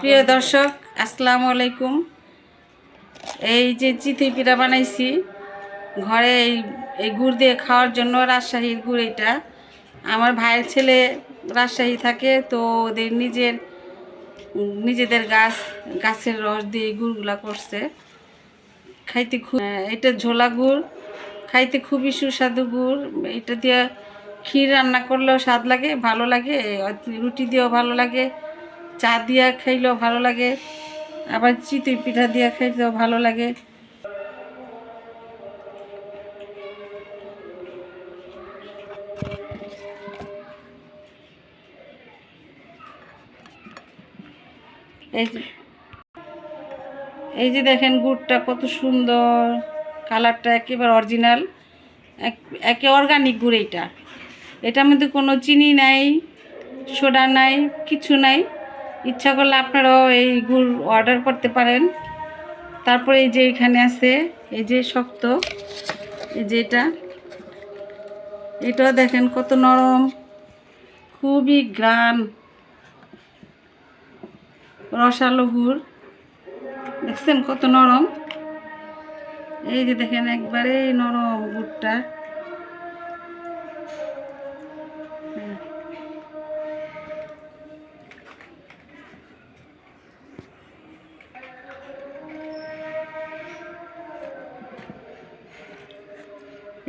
প্রিয় দর্শক, আসসালামু আলাইকুম। এই যে পিঠা বানাইছি, ঘরে এই এই গুড় দিয়ে খাওয়ার জন্য রাজশাহীর গুড় এটা। আমার ভাইয়ের ছেলে রাজশাহী থাকে, তো ওদের নিজের, নিজেদের গাছ, গাছের রস দিয়ে গুড়গুলা করছে। খাইতে খুব এটা ঝোলা গুড়, খাইতে খুবই সুস্বাদু গুড়। এটা দিয়ে ক্ষীর রান্না করলেও স্বাদ লাগে, ভালো লাগে, রুটি দিয়েও ভালো লাগে। চা দিয়া খাইলেও ভালো লাগে, আবার চিতই পিঠা দিয়া খাইতেও ভালো লাগে। এই যে দেখেন গুড়টা কত সুন্দর, কালারটা একেবারে অরিজিনাল, একে অর্গানিক গুড় এইটা। এটার মধ্যে কোনো চিনি নাই, সোডা নাই, কিছু নাই। ইচ্ছা করলে আপনারাও এই গুড় অর্ডার করতে পারেন। তারপরে এই যে এখানে আছে, এই যে শক্ত, এই যে এটা। এটাও দেখেন কত নরম, খুবই গ্রান। রসালো গুড়। দেখছেন কত নরম? এই যে দেখেন একবারে নরম গুড়টা।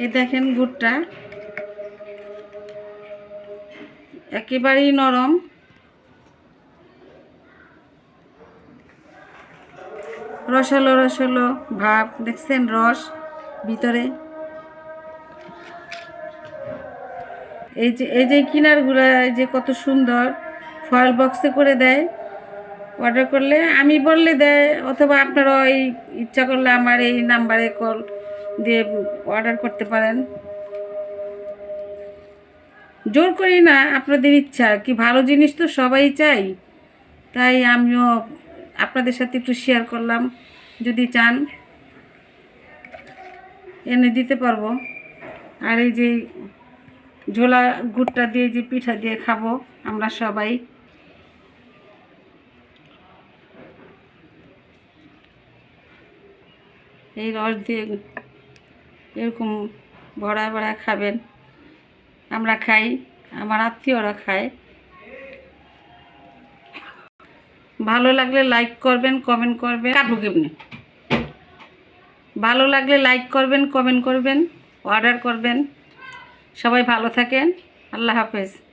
এই দেখেন গুড়টা। একেবারেই নরম। রসালো রসালো ভাব, দেখছেন রস ভিতরে? এই যে এই যে কিনারগুলো, এই যে কত সুন্দর। ফয়েল বক্সে করে দেয়। অর্ডার করলে আমি বললে দেয়, অথবা আপনারা এই ইচ্ছা করলে আমার এই নাম্বারে কল দিয়ে অর্ডার করতে পারেন। জোর করি না, আপনাদের ইচ্ছা, কি ভালো জিনিস তো সবাই চাই। তাই আমিও আপনাদের সাথে একটু শেয়ার করলাম, যদি চান। এনে দিতে পারব। আর এই যে ঝোলা গুড়টা দিয়ে যে পিঠা দিয়ে খাব আমরা সবাই। এই রস দিয়ে এরকম ভরা ভরা খাবেন। আমরা খাই, আমার আত্মীয়রা খায়। ভালো লাগলে লাইক করবেন কমেন্ট করবেন। কাটবো কেমনি ভালো লাগলে লাইক করবেন কমেন্ট করবেন অর্ডার করবেন। সবাই ভালো থাকেন। আল্লাহ হাফেজ।